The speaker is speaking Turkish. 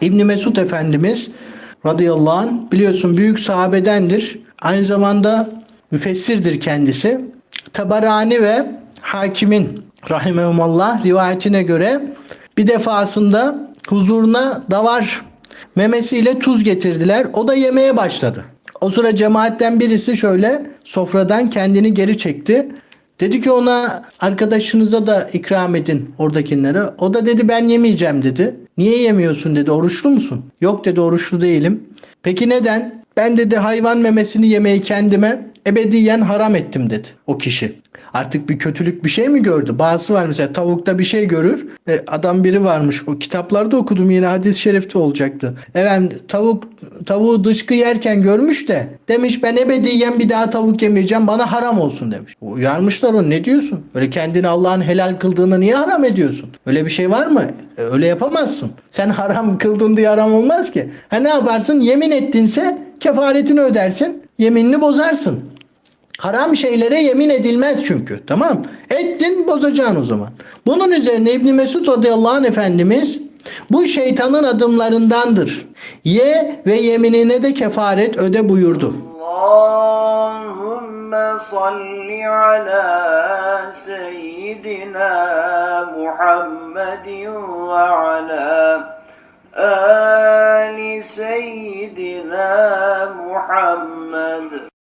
İbni Mesud Efendimiz radıyallahu anh biliyorsun büyük sahabedendir. Aynı zamanda müfessirdir kendisi. Tabarani ve Hakimin rahimehumallah rivayetine göre bir defasında huzuruna davar memesiyle tuz getirdiler. O da yemeye başladı. O sıra cemaatten birisi şöyle sofradan kendini geri çekti. Dedi ki ona arkadaşınıza da ikram edin oradakilere. O da dedi ben yemeyeceğim dedi. Niye yemiyorsun dedi. Oruçlu musun? Yok dedi oruçlu değilim. Peki neden? Ben dedi hayvan memesini yemeyi kendime ebediyen haram ettim dedi o kişi. Artık bir kötülük bir şey mi gördü? Bazısı var mesela tavukta bir şey görür. E, adam biri varmış. O kitaplarda okudum yine hadis-i şerifte olacaktı. Efendim tavuk tavuğu dışkı yerken görmüş de demiş ben ebediyen bir daha tavuk yemeyeceğim bana haram olsun demiş. Uyarmışlar onu ne diyorsun? Öyle kendini Allah'ın helal kıldığını niye haram ediyorsun? Öyle bir şey var mı? E, öyle yapamazsın. Sen haram kıldın diye haram olmaz ki. Ha ne yaparsın? Yemin ettinse kefaretini ödersin. Yeminini bozarsın. Haram şeylere yemin edilmez çünkü. Tamam Ettin bozacaksın o zaman. Bunun üzerine İbni Mesud radıyallahu anh efendimiz bu şeytanın adımlarındandır. Ye ve yeminine de kefaret öde buyurdu. Allahümme salli ala seyyidina Muhammedin ve ala ali seyyidina Muhammed.